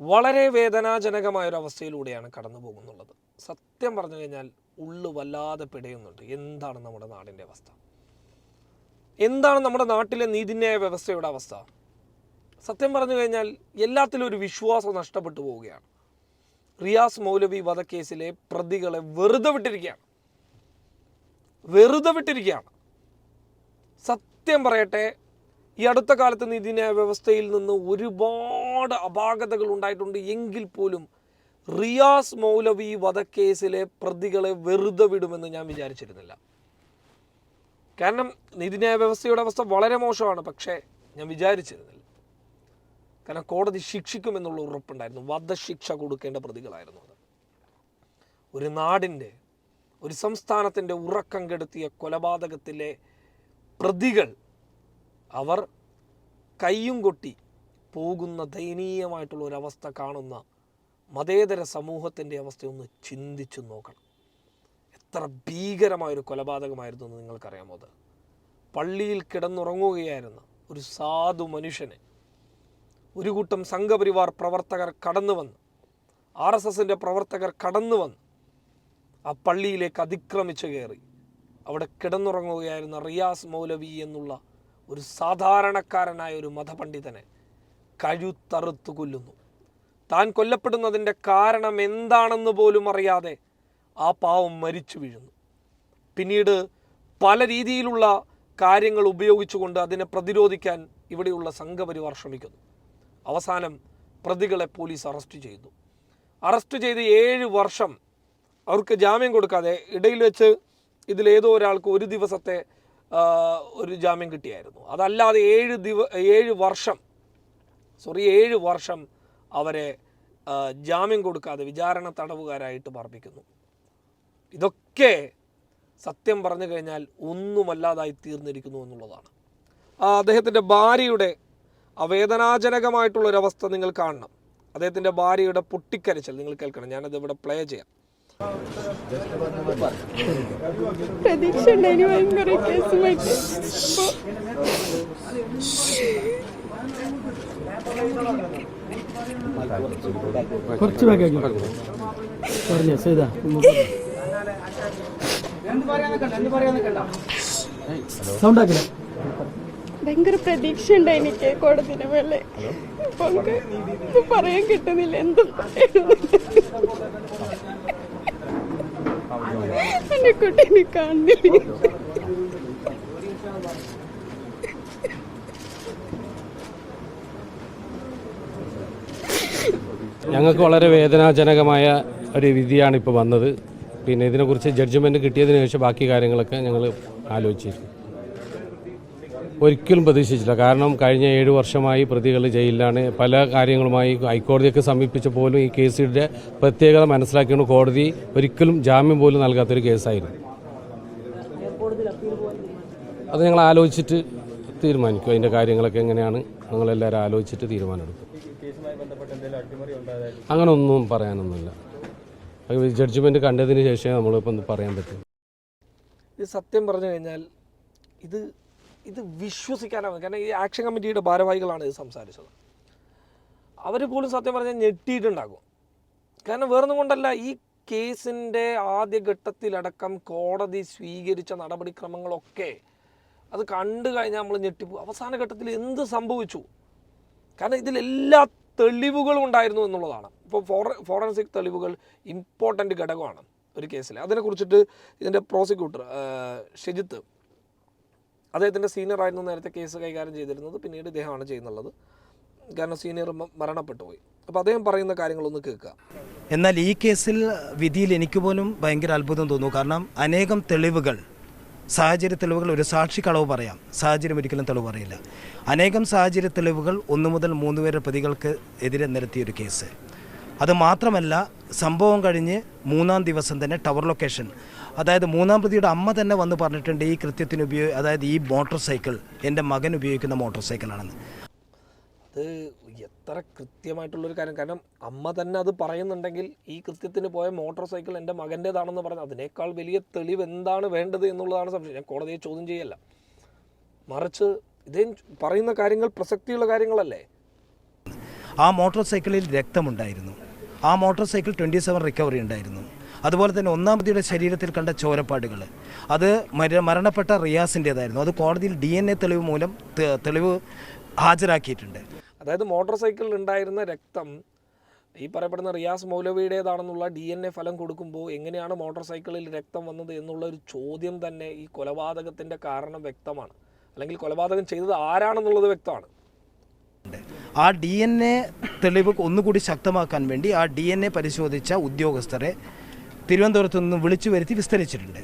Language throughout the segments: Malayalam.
വളരെ വേദനാജനകമായൊരവസ്ഥയിലൂടെയാണ് കടന്നു പോകുന്നുള്ളത് സത്യം പറഞ്ഞു കഴിഞ്ഞാൽ ഉള്ളു വല്ലാതെ പിടയുന്നുണ്ട്. എന്താണ് നമ്മുടെ നാടിന്റെ അവസ്ഥ? എന്താണ് നമ്മുടെ നാട്ടിലെ നീതിന്യായ വ്യവസ്ഥയുടെ അവസ്ഥ? സത്യം പറഞ്ഞു കഴിഞ്ഞാൽ എല്ലാത്തിലും ഒരു വിശ്വാസം നഷ്ടപ്പെട്ടു പോവുകയാണ്. റിയാസ് മൗലവി വധക്കേസിലെ പ്രതികളെ വെറുതെ വിട്ടിരിക്കുകയാണ്. വെറുതെ വിട്ടിരിക്കുകയാണ്. സത്യം പറയട്ടെ ഈ അടുത്ത കാലത്ത് നീതിന്യായ വ്യവസ്ഥയിൽ നിന്ന് ഒരുപാട് അപാകതകൾ ഉണ്ടായിട്ടുണ്ട്. എങ്കിൽ പോലും റിയാസ് മൗലവി വധക്കേസിലെ പ്രതികളെ വെറുതെ വിടുമെന്ന് ഞാൻ വിചാരിച്ചിരുന്നില്ല. കാരണം നീതിന്യായ വ്യവസ്ഥയുടെ അവസ്ഥ വളരെ മോശമാണ്. പക്ഷേ ഞാൻ വിചാരിച്ചിരുന്നില്ല. കാരണം കോടതി ശിക്ഷിക്കുമെന്നുള്ള ഉറപ്പുണ്ടായിരുന്നു. വധശിക്ഷ കൊടുക്കേണ്ട പ്രതികളായിരുന്നു അത്. ഒരു നാടിന്റെ ഒരു സംസ്ഥാനത്തിന്റെ ഉറക്കം കെടുത്തിയ കൊലപാതകത്തിലെ പ്രതികൾ അവർ കയ്യും കൊട്ടി പോകുന്ന ദയനീയമായിട്ടുള്ള ഒരവസ്ഥ കാണുന്ന മതേതര സമൂഹത്തിന്റെ അവസ്ഥ ഒന്ന് ചിന്തിച്ചു നോക്കണം. എത്ര ഭീകരമായൊരു കൊലപാതകമായിരുന്നു എന്ന് നിങ്ങൾക്കറിയാമോ അത്? പള്ളിയിൽ കിടന്നുറങ്ങുകയായിരുന്ന ഒരു സാധു മനുഷ്യനെ ഒരു കൂട്ടം സംഘപരിവാർ പ്രവർത്തകർ കടന്നു വന്ന്. ആർ എസ് എസിന്റെ പ്രവർത്തകർ കടന്നു വന്ന്. ആ പള്ളിയിലേക്ക് അതിക്രമിച്ചു കയറി. അവിടെ കിടന്നുറങ്ങുകയായിരുന്ന റിയാസ് മൗലവി എന്നുള്ള ഒരു സാധാരണക്കാരനായ ഒരു മതപണ്ഡിതനെ കഴുത്തറുത്തു കൊല്ലുന്നു. താൻ കൊല്ലപ്പെടുന്നതിന്റെ കാരണം എന്താണെന്ന് പോലും അറിയാതെ ആ പാവം മരിച്ചു വീഴുന്നു. പിന്നീട് പല രീതിയിലുള്ള കാര്യങ്ങൾ ഉപയോഗിച്ചുകൊണ്ട് അതിനെ പ്രതിരോധിക്കാൻ ഇവിടെയുള്ള സംഘപരിവാർ ശ്രമിക്കുന്നു. അവസാനം പ്രതികളെ പോലീസ് അറസ്റ്റ് ചെയ്തു. അറസ്റ്റ് ചെയ്ത് ഏഴ് വർഷം അവർക്ക് ജാമ്യം കൊടുക്കാതെ ഇടയിൽ വെച്ച് ഇതിലേതോ ഒരാൾക്ക് ഒരു ദിവസത്തെ ഒരു ജാമ്യം കിട്ടിയായിരുന്നു. അതല്ലാതെ ഏഴ് ദിവ ഏഴ് വർഷം സോറി ഏഴ് വർഷം അവരെ ജാമ്യം കൊടുക്കാതെ വിചാരണ തടവുകാരായിട്ട് പാർപ്പിക്കുന്നു ഇതൊക്കെ സത്യം പറഞ്ഞു കഴിഞ്ഞാൽ ഒന്നുമല്ലാതായി തീർന്നിരിക്കുന്നു എന്നുള്ളതാണ്. അദ്ദേഹത്തിന്റെ ഭാര്യയുടെ അവേദനാജനകമായിട്ടുള്ളൊരവസ്ഥ നിങ്ങൾ കാണണം. അദ്ദേഹത്തിന്റെ ഭാര്യയുടെ പൊട്ടിക്കരച്ചൽ നിങ്ങൾ കേൾക്കണം ഞാനത് ഇവിടെ പ്ലേ ചെയ്യാം. പ്രതീക്ഷ ഉണ്ടായിന് ഭയങ്കര കേസുമായിട്ട് കുറച്ച് ബാക്കി പറഞ്ഞ സൈതാ സൗണ്ട് ആക്കില്ല ഭയങ്കര പ്രതീക്ഷ ഉണ്ട് എനിക്ക് കോടതിന് മേലെ. പറയാൻ കിട്ടുന്നില്ല എന്തും എന്റെ കുട്ടീനെ കാണുന്നില്ല? ഞങ്ങൾക്ക് വളരെ വേദനാജനകമായ ഒരു വിധിയാണ് ഇപ്പോൾ വന്നത്. പിന്നെ ഇതിനെക്കുറിച്ച് ജഡ്ജ്മെന്റ് കിട്ടിയതിന് ശേഷം ബാക്കി കാര്യങ്ങളൊക്കെ ഞങ്ങൾ ആലോചിച്ചിരുന്നു. ഒരിക്കലും പ്രതീക്ഷിച്ചില്ല. കാരണം കഴിഞ്ഞ ഏഴ് വർഷമായി പ്രതികൾ ജയിലിലാണ്. പല കാര്യങ്ങളുമായി ഹൈക്കോടതിയൊക്കെ സമീപിച്ച പോലും ഈ കേസിന്റെ പ്രത്യേകത മനസ്സിലാക്കിയാണ് കോടതി ഒരിക്കലും ജാമ്യം പോലും നൽകാത്തൊരു കേസായിരുന്നു. അത് ഞങ്ങൾ ആലോചിച്ചിട്ട് തീരുമാനിക്കും. അതിന്റെ കാര്യങ്ങളൊക്കെ എങ്ങനെയാണ് ഞങ്ങളെല്ലാവരും ആലോചിച്ചിട്ട് തീരുമാനമെടുക്കും. അങ്ങനെ ഒന്നും പറയാനൊന്നുമില്ല ജഡ്ജ്മെന്റ് കണ്ടതിന് ശേഷമേ നമ്മളിപ്പോൾ പറയാൻ പറ്റും. ഇത് സത്യം പറഞ്ഞു കഴിഞ്ഞാൽ ഇത് ഇത് വിശ്വസിക്കാനാവും കാരണം ഈ ആക്ഷൻ കമ്മിറ്റിയുടെ ഭാരവാഹികളാണ് ഇത് സംസാരിച്ചത്. അവർ പോലും സത്യം പറഞ്ഞാൽ ഞെട്ടിയിട്ടുണ്ടാകും. കാരണം വേറൊന്നും കൊണ്ടല്ല ഈ കേസിന്റെ ആദ്യഘട്ടത്തിലടക്കം കോടതി സ്വീകരിച്ച നടപടിക്രമങ്ങളൊക്കെ അത് കണ്ടു കഴിഞ്ഞാൽ നമ്മൾ ഞെട്ടിപ്പോ അവസാന ഘട്ടത്തിൽ എന്ത് സംഭവിച്ചു? കാരണം ഇതിലെല്ലാ തെളിവുകളും ഉണ്ടായിരുന്നു എന്നുള്ളതാണ്. ഇപ്പോൾ ഫോറ ഫോറൻസിക് തെളിവുകൾ ഇമ്പോർട്ടന്റ് ഘടകമാണ് ഒരു കേസിൽ അതിനെക്കുറിച്ചിട്ട് ഇതിന്റെ പ്രോസിക്യൂട്ടർ ഷിജിത്ത് അദ്ദേഹത്തിന്റെ സീനിയർ ആയിരുന്നു നേരത്തെ കേസ് കൈകാര്യം ചെയ്തിരുന്നത്. പിന്നീട് ഇദ്ദേഹമാണ് ചെയ്യുന്നുള്ളത്. കാരണം സീനിയർ മരണപ്പെട്ടു പോയി. അപ്പോൾ അദ്ദേഹം പറയുന്ന കാര്യങ്ങളൊന്ന് കേൾക്കുക എന്നാൽ ഈ കേസിൽ വിധിയിൽ എനിക്ക് പോലും ഭയങ്കര അത്ഭുതം തോന്നുന്നു. കാരണം അനേകം തെളിവുകൾ സാഹചര്യ തെളിവുകൾ ഒരു സാക്ഷി കളവ് പറയാം. സാഹചര്യം ഒരിക്കലും തെളിവ് പറയില്ല. അനേകം സാഹചര്യ തെളിവുകൾ ഒന്ന് മുതൽ മൂന്ന് വരെ പ്രതികൾക്ക് എതിരെ നിരത്തിയൊരു കേസ്. അത് മാത്രമല്ല സംഭവം കഴിഞ്ഞ് മൂന്നാം ദിവസം തന്നെ ടവർ ലൊക്കേഷൻ അതായത് മൂന്നാം പ്രതിയുടെ അമ്മ തന്നെ വന്ന് പറഞ്ഞിട്ടുണ്ട് ഈ കൃത്യത്തിന് ഉപയോഗ അതായത് ഈ മോട്ടോർ സൈക്കിൾ എന്റെ മകൻ ഉപയോഗിക്കുന്ന മോട്ടോർ സൈക്കിളാണെന്ന് അത് എത്ര കൃത്യമായിട്ടുള്ളൊരു കാര്യം. കാരണം അമ്മ തന്നെ അത് പറയുന്നുണ്ടെങ്കിൽ ഈ കൃത്യത്തിന് പോയ മോട്ടോർ സൈക്കിൾ എന്റെ മകന്റേതാണെന്ന് പറഞ്ഞു അതിനേക്കാൾ വലിയ തെളിവ് എന്താണ് വേണ്ടത് എന്നുള്ളതാണ് സംശയം. ഞാൻ കോടതിയെ ചോദ്യം ചെയ്യല്ല. മറിച്ച് ഇതേ പറയുന്ന കാര്യങ്ങൾ പ്രസക്തിയുള്ള കാര്യങ്ങളല്ലേ? ആ മോട്ടോർ സൈക്കിളിൽ രക്തമുണ്ടായിരുന്നു. ആ motor cycle twenty seven recovery ഉണ്ടായിരുന്നു. അതുപോലെ തന്നെ ഒന്നാം പ്രതിയുടെ ശരീരത്തിൽ കണ്ട ചോരപ്പാടുകൾ അത് മര മരണപ്പെട്ട റിയാസിന്റേതായിരുന്നു അത് കോടതിയിൽ ഡി എൻ എ തെളിവ് മൂലം തെളിവ് ഹാജരാക്കിയിട്ടുണ്ട്. അതായത് മോട്ടോർ സൈക്കിളിൽ ഉണ്ടായിരുന്ന രക്തം ഈ പറയപ്പെടുന്ന റിയാസ് മൗലവിയുടേതാണെന്നുള്ള ഡി എൻ എ ഫലം കൊടുക്കുമ്പോൾ എങ്ങനെയാണ് മോട്ടോർ സൈക്കിളിൽ രക്തം വന്നത് എന്നുള്ള ഒരു ചോദ്യം തന്നെ ഈ കൊലപാതകത്തിന്റെ കാരണം വ്യക്തമാണ്. അല്ലെങ്കിൽ കൊലപാതകം ചെയ്തത് ആരാണെന്നുള്ളത് വ്യക്തമാണ്. ആ ഡി എൻ എ തെളിവ് ഒന്നുകൂടി ശക്തമാക്കാൻ വേണ്ടി ആ ഡി എൻ എ പരിശോധിച്ച ഉദ്യോഗസ്ഥരെ തിരുവനന്തപുരത്ത് നിന്ന് വിളിച്ചു വരുത്തി വിസ്തരിച്ചിട്ടുണ്ട്.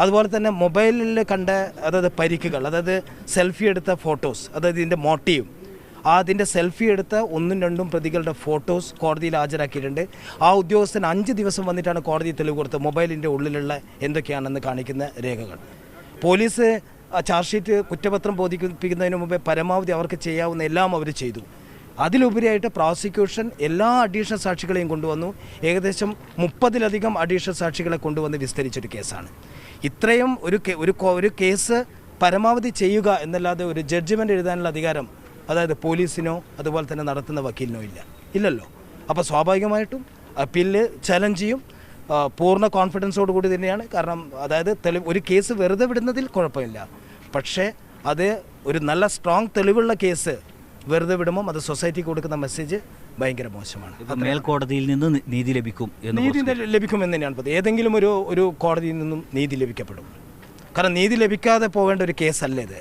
അതുപോലെ തന്നെ മൊബൈലിൽ കണ്ട അതായത് പരിക്കുകൾ അതായത് സെൽഫി എടുത്ത ഫോട്ടോസ് അതായത് ഇതിന്റെ മോട്ടീവ് അതിന്റെ സെൽഫി എടുത്ത ഒന്നും രണ്ടും പ്രതികളുടെ ഫോട്ടോസ് കോടതിയിൽ ഹാജരാക്കിയിട്ടുണ്ട്. ആ ഉദ്യോഗസ്ഥൻ അഞ്ച് ദിവസം വന്നിട്ടാണ് കോടതി തെളിവ് കൊടുത്തത്. മൊബൈലിന്റെ ഉള്ളിലുള്ള എന്തൊക്കെയാണെന്ന് കാണിക്കുന്ന രേഖകൾ. പോലീസ് ചാർജ് ഷീറ്റ് കുറ്റപത്രം ബോധിപ്പിക്കുന്നതിന് മുമ്പേ പരമാവധി അവർക്ക് ചെയ്യാവുന്ന എല്ലാം അവർ ചെയ്തു. അതിലുപരിയായിട്ട് പ്രോസിക്യൂഷൻ എല്ലാ അഡീഷണൽ സാക്ഷികളെയും കൊണ്ടുവന്നു. ഏകദേശം മുപ്പതിലധികം അഡീഷണൽ സാക്ഷികളെ കൊണ്ടുവന്ന് വിസ്തരിച്ചൊരു കേസാണ്. ഇത്രയും ഒരു ഒരു കേസ് പരമാവധി ചെയ്യുക എന്നല്ലാതെ ഒരു ജഡ്ജ്മെന്റ് എഴുതാനുള്ള അധികാരം അതായത് പോലീസിനോ അതുപോലെ തന്നെ നടത്തുന്ന വക്കീലിനോ ഇല്ല. ഇല്ലല്ലോ. അപ്പോൾ സ്വാഭാവികമായിട്ടും അപ്പീലിൽ ചലഞ്ച് ചെയ്യും. പൂർണ കോൺഫിഡൻസോട് കൂടി തന്നെയാണ്. കാരണം അതായത് തെളിവ് ഒരു കേസ് വെറുതെ വിടുന്നതിൽ കുഴപ്പമില്ല. പക്ഷേ അത് ഒരു നല്ല സ്ട്രോങ് തെളിവുള്ള കേസ് വെറുതെ വിടുമ്പോൾ അത് സൊസൈറ്റിക്ക് കൊടുക്കുന്ന മെസ്സേജ് ഭയങ്കര മോശമാണ്. മേൽക്കോടതിയിൽ നിന്ന് നീതി ലഭിക്കും എന്ന് നീതി ലഭിക്കുമെന്ന് തന്നെയാണ് പറയുന്നത് ഏതെങ്കിലും ഒരു ഒരു കോടതിയിൽ നിന്നും നീതി ലഭിക്കപ്പെടും. കാരണം നീതി ലഭിക്കാതെ പോകേണ്ട ഒരു കേസല്ല ഇത്.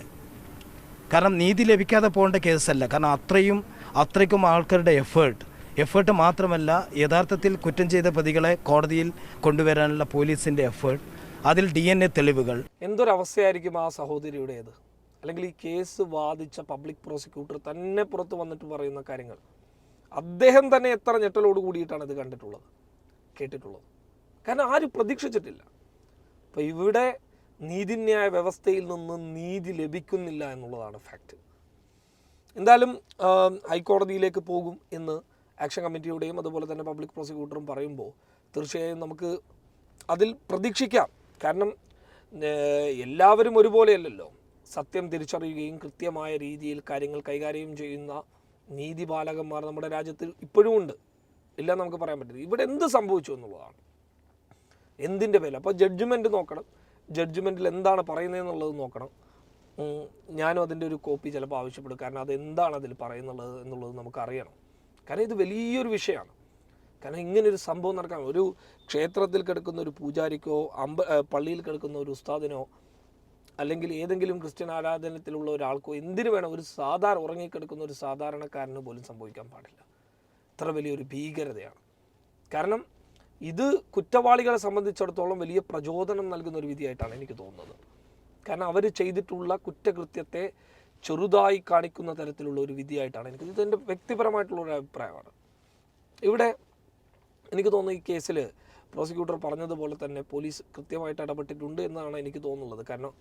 കാരണം നീതി ലഭിക്കാതെ പോകേണ്ട കേസല്ല. കാരണം അത്രയും അത്രയ്ക്കും ആൾക്കാരുടെ എഫേർട്ട് എഫേർട്ട് മാത്രമല്ല യഥാർത്ഥത്തിൽ കുറ്റം ചെയ്ത പ്രതികളെ കോടതിയിൽ കൊണ്ടുവരാനുള്ള പോലീസിന്റെ എഫേർട്ട് അതിൽ ഡി എൻ എ തെളിവുകൾ. എന്തൊരവസ്ഥയായിരിക്കും ആ സഹോദരിയുടേത്? അല്ലെങ്കിൽ ഈ കേസ് വാദിച്ച പബ്ലിക് പ്രോസിക്യൂട്ടർ തന്നെ പുറത്ത് വന്നിട്ട് പറയുന്ന കാര്യങ്ങൾ. അദ്ദേഹം തന്നെ എത്ര ഞെട്ടലോട് കൂടിയിട്ടാണ് ഇത് കണ്ടിട്ടുള്ളത് കേട്ടിട്ടുള്ളത്. കാരണം ആരും പ്രതീക്ഷിച്ചിട്ടില്ല. അപ്പോൾ ഇവിടെ നീതിന്യായ വ്യവസ്ഥയിൽ നിന്ന് നീതി ലഭിക്കുന്നില്ല എന്നുള്ളതാണ് ഫാക്റ്റ് എന്തായാലും ഹൈക്കോടതിയിലേക്ക് പോകും എന്ന് ആക്ഷൻ കമ്മിറ്റിയുടെയും അതുപോലെ തന്നെ പബ്ലിക് പ്രോസിക്യൂട്ടറും പറയുമ്പോൾ തീർച്ചയായും നമുക്ക് അതിൽ പ്രതീക്ഷിക്കാം. കാരണം എല്ലാവരും ഒരുപോലെയല്ലല്ലോ. സത്യം തിരിച്ചറിയുകയും കൃത്യമായ രീതിയിൽ കാര്യങ്ങൾ കൈകാര്യം ചെയ്യുന്ന നീതിപാലകന്മാർ നമ്മുടെ രാജ്യത്തിൽ ഇപ്പോഴും ഉണ്ട്. ഇല്ല നമുക്ക് പറയാൻ പറ്റില്ല. ഇവിടെ എന്ത് സംഭവിച്ചു എന്നുള്ളതാണ്. എന്തിന്റെ പേരിൽ? അപ്പോൾ ജഡ്ജ്മെന്റ് നോക്കണം. ജഡ്ജ്മെന്റിൽ എന്താണ് പറയുന്നതെന്നുള്ളത് നോക്കണം. ഞാനും അതിന്റെ ഒരു കോപ്പി ചിലപ്പോൾ ആവശ്യപ്പെടും. കാരണം അത് എന്താണ് അതിൽ പറയുന്നുള്ളത് എന്നുള്ളത് നമുക്ക് അറിയണം കാരണം ഇത് വലിയൊരു വിഷയമാണ്. കാരണം ഇങ്ങനൊരു സംഭവം നടക്കാൻ ഒരു ക്ഷേത്രത്തിൽ കിടക്കുന്ന ഒരു പൂജാരിക്കോ അമ്പ പള്ളിയിൽ കിടക്കുന്ന ഒരു ഉസ്താദിനോ അല്ലെങ്കിൽ ഏതെങ്കിലും ക്രിസ്ത്യൻ ആരാധനത്തിലുള്ള ഒരാൾക്കോ എന്തിനു വേണം ഒരു സാധാരണ ഉറങ്ങിക്കിടക്കുന്ന ഒരു സാധാരണക്കാരന് പോലും സംഭവിക്കാൻ പാടില്ല. ഇത്ര വലിയൊരു ഭീകരതയാണ്. കാരണം ഇത് കുറ്റവാളികളെ സംബന്ധിച്ചിടത്തോളം വലിയ പ്രചോദനം നൽകുന്ന ഒരു വിധിയായിട്ടാണ് എനിക്ക് തോന്നുന്നത്. കാരണം അവർ ചെയ്തിട്ടുള്ള കുറ്റകൃത്യത്തെ ചെറുതായി കാണിക്കുന്ന തരത്തിലുള്ള ഒരു വിധിയായിട്ടാണ് എനിക്ക് ഇത് എന്റെ വ്യക്തിപരമായിട്ടുള്ള ഒരു അഭിപ്രായമാണ്. ഇവിടെ എനിക്ക് തോന്നുന്നു ഈ കേസിൽ പ്രോസിക്യൂട്ടർ പറഞ്ഞതുപോലെ തന്നെ പോലീസ് കൃത്യമായിട്ട് ഇടപെട്ടിട്ടുണ്ട് എന്നാണ് എനിക്ക് തോന്നുന്നത്. കാരണം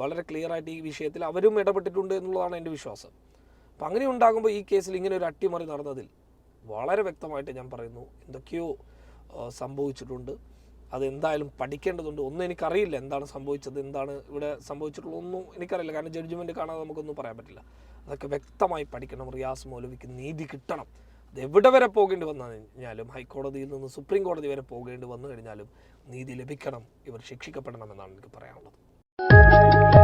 വളരെ ക്ലിയർ ആയിട്ട് ഈ വിഷയത്തിൽ അവരും ഇടപെട്ടിട്ടുണ്ട് എന്നുള്ളതാണ് എന്റെ വിശ്വാസം. അപ്പം അങ്ങനെ ഉണ്ടാകുമ്പോൾ ഈ കേസിൽ ഇങ്ങനെ ഒരു അട്ടിമറി നടന്നതിൽ വളരെ വ്യക്തമായിട്ട് ഞാൻ പറയുന്നു എന്തൊക്കെയോ സംഭവിച്ചിട്ടുണ്ട്. അതെന്തായാലും പഠിക്കേണ്ടതുണ്ട്. ഒന്നും എനിക്കറിയില്ല എന്താണ് സംഭവിച്ചത് എന്താണ് ഇവിടെ സംഭവിച്ചിട്ടുള്ളതൊന്നും എനിക്കറിയില്ല. കാരണം ജഡ്ജ്മെന്റ് കാണാതെ നമുക്കൊന്നും പറയാൻ പറ്റില്ല. അതൊക്കെ വ്യക്തമായി പഠിക്കണം റിയാസ് മൗലവിക്ക് നീതി കിട്ടണം. അത് എവിടെ വരെ പോകേണ്ടി വന്നു കഴിഞ്ഞാലും ഹൈക്കോടതിയിൽ നിന്ന് സുപ്രീം കോടതി വരെ പോകേണ്ടി വന്നു കഴിഞ്ഞാലും നീതി ലഭിക്കണം ഇവർ ശിക്ഷിക്കപ്പെടണം എന്നാണ് എനിക്ക് പറയാനുള്ളത്.